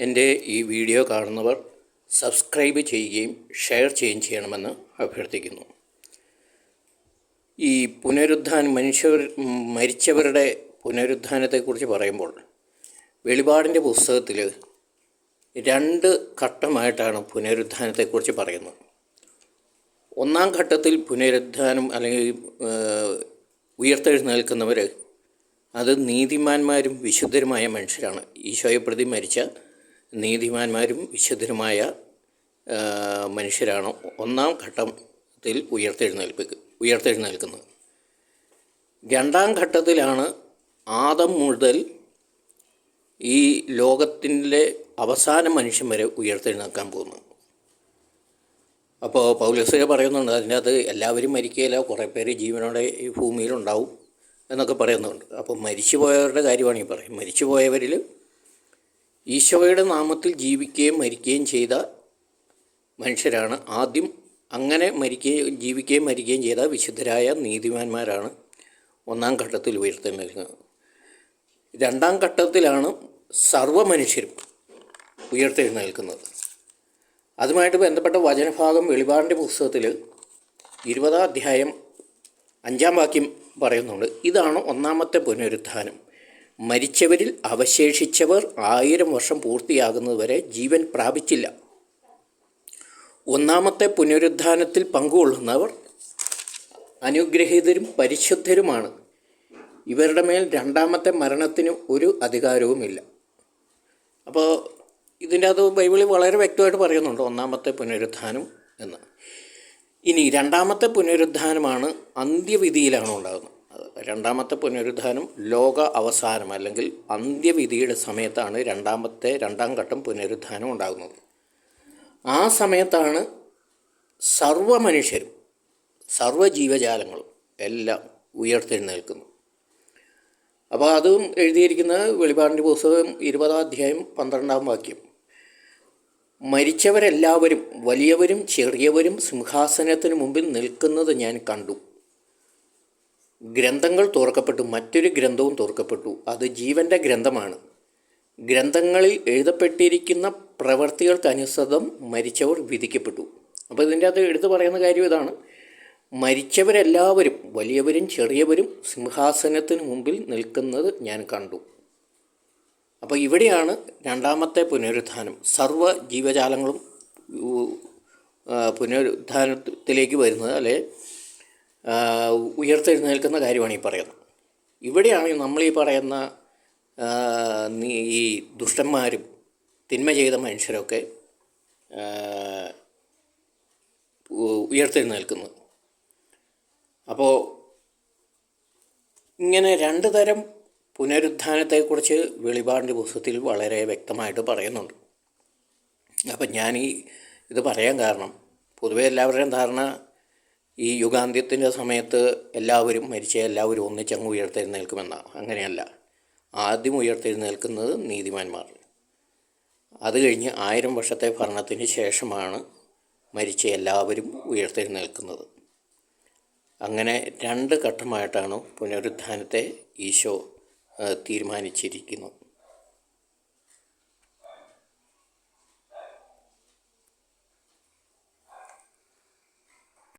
എന്റെ ഈ വീഡിയോ കാണുന്നവർ സബ്സ്ക്രൈബ് ചെയ്യുകയും ഷെയർ ചെയ്യുകയും ചെയ്യണമെന്ന് അഭ്യർത്ഥിക്കുന്നു. ഈ പുനരുദ്ധാനം മനുഷ്യർ മരിച്ചവരുടെ പുനരുദ്ധാനത്തെക്കുറിച്ച് പറയുമ്പോൾ വെളിപാടിന്റെ പുസ്തകത്തിൽ രണ്ട് ഘട്ടമായിട്ടാണ് പുനരുദ്ധാനത്തെക്കുറിച്ച് പറയുന്നത്. ഒന്നാം ഘട്ടത്തിൽ പുനരുദ്ധാനം അല്ലെങ്കിൽ ഉയർത്തെഴുന്ന ഉയർത്തെഴുന്നേൽക്കുന്നവർ അത് നീതിമാന്മാരും വിശുദ്ധരുമായ മനുഷ്യരാണ്. ഈശോയെ പ്രതി മരിച്ച നീതിമാന്മാരും വിശുദ്ധരുമായ മനുഷ്യരാണ് ഒന്നാം ഘട്ടത്തിൽ ഉയർത്തെഴുന്നേൽപ്പിക്കുക ഉയർത്തെഴുന്നേൽക്കുന്നത്. രണ്ടാം ഘട്ടത്തിലാണ് ആദം മുതൽ ഈ ലോകത്തിന്റെ അവസാന മനുഷ്യൻ വരെ ഉയർത്തെഴുന്നേൽക്കാൻ പോകുന്നത്. അപ്പോൾ പൗലസ്വര പറയുന്നുണ്ട് അതിന്റെ അത് എല്ലാവരും മരിക്കുകയില്ല കുറേ പേര് ജീവനോടെ ഈ ഭൂമിയിലുണ്ടാവും എന്നൊക്കെ പറയുന്നുണ്ട്. അപ്പോൾ മരിച്ചുപോയവരുടെ കാര്യമാണ് ഈ പറയും മരിച്ചുപോയവരിൽ ഈശോയുടെ നാമത്തിൽ ജീവിക്കുകയും മരിക്കുകയും ചെയ്ത മനുഷ്യരാണ്. ആദ്യം അങ്ങനെ മരിക്കുകയും ജീവിക്കുകയും മരിക്കുകയും ചെയ്ത വിശുദ്ധരായ നീതിമാന്മാരാണ് ഒന്നാം ഘട്ടത്തിൽ ഉയർത്തെഴുന്നേൽക്കുന്നത് രണ്ടാം ഘട്ടത്തിലാണ് സർവ മനുഷ്യരും ഉയർത്തെഴുന്നേൽക്കുന്നത്. അതുമായിട്ട് ബന്ധപ്പെട്ട വചനഭാഗം വെളിപാടിന്റെ പുസ്തകത്തിൽ ഇരുപതാം അധ്യായം അഞ്ചാം വാക്യം പറയുന്നുണ്ട്. ഇതാണ് ഒന്നാമത്തെ പുനരുത്ഥാനം. മരിച്ചവരിൽ അവശേഷിച്ചവർ ആയിരം വർഷം പൂർത്തിയാകുന്നതുവരെ ജീവൻ പ്രാപിച്ചില്ല. ഒന്നാമത്തെ പുനരുദ്ധാനത്തിൽ പങ്കുകൊള്ളുന്നവർ അനുഗ്രഹീതരും പരിശുദ്ധരുമാണ്. ഇവരുടെ മേൽ രണ്ടാമത്തെ മരണത്തിന് ഒരു അധികാരവുമില്ല. അപ്പോൾ ഇതിന്റെ അത് ബൈബിളിൽ വളരെ വ്യക്തമായിട്ട് പറയുന്നുണ്ട് ഒന്നാമത്തെ പുനരുദ്ധാനം എന്ന്. ഇനി രണ്ടാമത്തെ പുനരുദ്ധാനമാണ് അന്ത്യവിധിയിലാണ് ഉണ്ടാകുന്നത്. രണ്ടാമത്തെ പുനരുദ്ധാനം ലോക അവസാനം അല്ലെങ്കിൽ അന്ത്യവിധിയുടെ സമയത്താണ് രണ്ടാമത്തെ രണ്ടാം ഘട്ടം പുനരുദ്ധാനം ഉണ്ടാകുന്നത്. ആ സമയത്താണ് സർവ മനുഷ്യരും സർവ ജീവജാലങ്ങളും എല്ലാം ഉയർത്തെഴുന്നേൽക്കുന്നു അപ്പോൾ അതും എഴുതിയിരിക്കുന്ന വെളിപാടിന്റെ പുസ്തകം ഇരുപതാം അധ്യായം പന്ത്രണ്ടാം വാക്യം. മരിച്ചവരെല്ലാവരും വലിയവരും ചെറിയവരും സിംഹാസനത്തിന് മുമ്പിൽ നിൽക്കുന്നത് ഞാൻ കണ്ടു. ഗ്രന്ഥങ്ങൾ തുറക്കപ്പെട്ടു മറ്റൊരു ഗ്രന്ഥവും തുറക്കപ്പെട്ടു. അത് ജീവന്റെ ഗ്രന്ഥമാണ്. ഗ്രന്ഥങ്ങളിൽ എഴുതപ്പെട്ടിരിക്കുന്ന പ്രവർത്തികൾക്കനുസൃതം മരിച്ചവർ വിധിക്കപ്പെട്ടു. അപ്പോൾ ഇതിന്റെ അത് എടുത്തു പറയുന്ന കാര്യം ഇതാണ്. മരിച്ചവരെല്ലാവരും വലിയവരും ചെറിയവരും സിംഹാസനത്തിന് മുമ്പിൽ നിൽക്കുന്നത് ഞാൻ കണ്ടു. അപ്പോൾ ഇവിടെയാണ് രണ്ടാമത്തെ പുനരുത്ഥാനം. സർവ ജീവജാലങ്ങളും പുനരുത്ഥാനത്തിലേക്ക് വരുന്നത്. അല്ലെ? ഉയർത്തെഴുന്നേൽക്കുന്ന കാര്യമാണ് ഈ പറയുന്നത്. ഇവിടെയാണ് നമ്മൾ ഈ പറയുന്ന ഈ ദുഷ്ടന്മാരും തിന്മ ചെയ്ത മനുഷ്യരൊക്കെ ഉയർത്തെഴുന്നേൽക്കുന്നത്. അപ്പോൾ ഇങ്ങനെ രണ്ട് തരം പുനരുത്ഥാനത്തെക്കുറിച്ച് വെളിപാടിന്റെ പുസ്തകത്തിൽ വളരെ വ്യക്തമായിട്ട് പറയുന്നുണ്ട്. അപ്പം ഞാൻ ഈ ഇത് പറയാൻ കാരണം പൊതുവെ എല്ലാവരുടെയും ധാരണ ഈ യുഗാന്ത്യത്തിന്റെ സമയത്ത് എല്ലാവരും മരിച്ച എല്ലാവരും ഒന്നിച്ചങ്ങ് ഉയർത്തെഴുന്നേൽക്കുമെന്നാണ് അങ്ങനെയല്ല. ആദ്യം ഉയർത്തെഴുന്നേൽക്കുന്നത് നീതിമാന്മാർ. അത് കഴിഞ്ഞ് ആയിരം വർഷത്തെ ഭരണത്തിന് ശേഷമാണ് മരിച്ച എല്ലാവരും ഉയർത്തെഴുന്നേൽക്കുന്നത്. അങ്ങനെ രണ്ട് ഘട്ടമായിട്ടാണ് പുനരുത്ഥാനത്തെ ഈശോ തീരുമാനിച്ചിരിക്കുന്നത്.